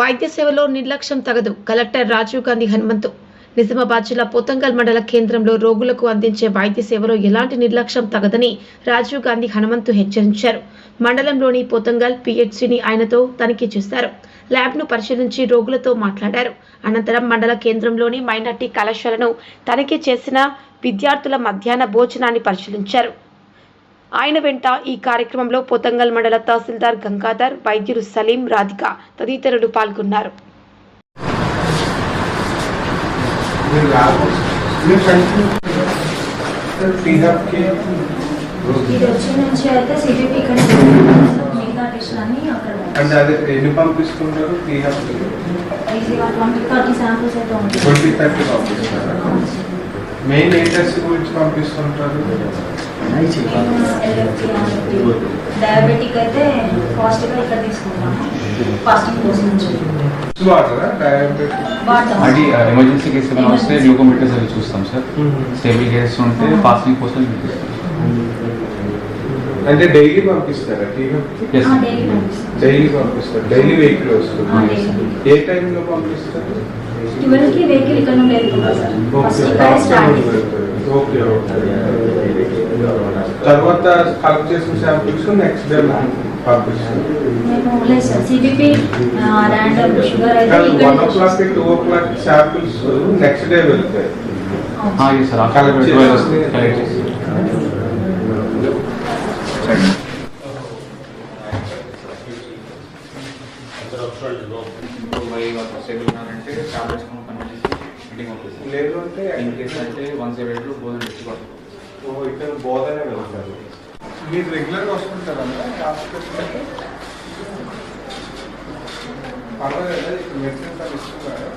వైద్య సేవలో నిర్లక్ష్యం తగదు. కలెక్టర్ రాజీవ్ గాంధీ హనుమంతు నిజామాబాద్ జిల్లా పోతంగల్ మండల కేంద్రంలో రోగులకు అందించే వైద్య సేవలో ఎలాంటి నిర్లక్ష్యం తగదని రాజీవ్ గాంధీ హనుమంతు హెచ్చరించారు. మండలంలోని పోతంగల్ పిహెచ్సిని ఆయనతో తనిఖీ చేశారు. ల్యాబ్ను పరిశీలించి రోగులతో మాట్లాడారు. అనంతరం మండల కేంద్రంలోని మైనార్టీ కళాశాలను తనిఖీ చేసిన విద్యార్థుల మధ్యాహ్న భోజనాన్ని పరిశీలించారు. ఆయన వెంట ఈ కార్యక్రమంలో పోతంగల్ మండల తహసీల్దార్ గంగాధర్ వైద్యులు సలీం రాధిక తదితరులు పాల్గొన్నారు. మెయిన్ ఏ టెస్ట్ గురించి పంపిస్తుంటారు? డయాబెటిక్ అయితే ఫాస్ట్గా ఇక్కడ తీసుకుంటాము ఫాస్టింగ్ కోసం నుంచి అది ఎమర్జెన్సీ కేసు ఏమైనా వస్తే గ్లూకోమీటర్స్ అవి చూస్తాం సార్ స్టేబుల్ కేసు ఉంటే ఫాస్టింగ్ కోసం అంటే డైలీ పంపిస్తారా డైలీ పంపిస్తారు డైలీ వెహికల్ వస్తుంది ఏ టైంలో పంపిస్తారు ట్వెల్వ్కి వెహికల్ ఇక్కడ నుండి వెళ్తుందా సార్ ఫస్ట్ ఇక్కడ స్టార్ట్ ఓకే ఓకే తర్వాత కలెక్ట్ చేసిన శాంపిల్స్ నెక్స్ట్ డే ఇక్కడ one o'clock two o'clock samples next day వెళ్తాయి పంపిస్తాం లేదు అంటే ఇన్ కేస్ అంటే వన్ ఎయిట్లో భోజనం తెచ్చి పడుతుంది ఓ ఇక్కడ బోధనే వెళ్తారు మీరు రెగ్యులర్ వస్తుంటారన్నా హాస్పిటల్కి పర్వాలేదు ఇక్కడ మెడిసిన్స్ అవి ఇస్తున్నారు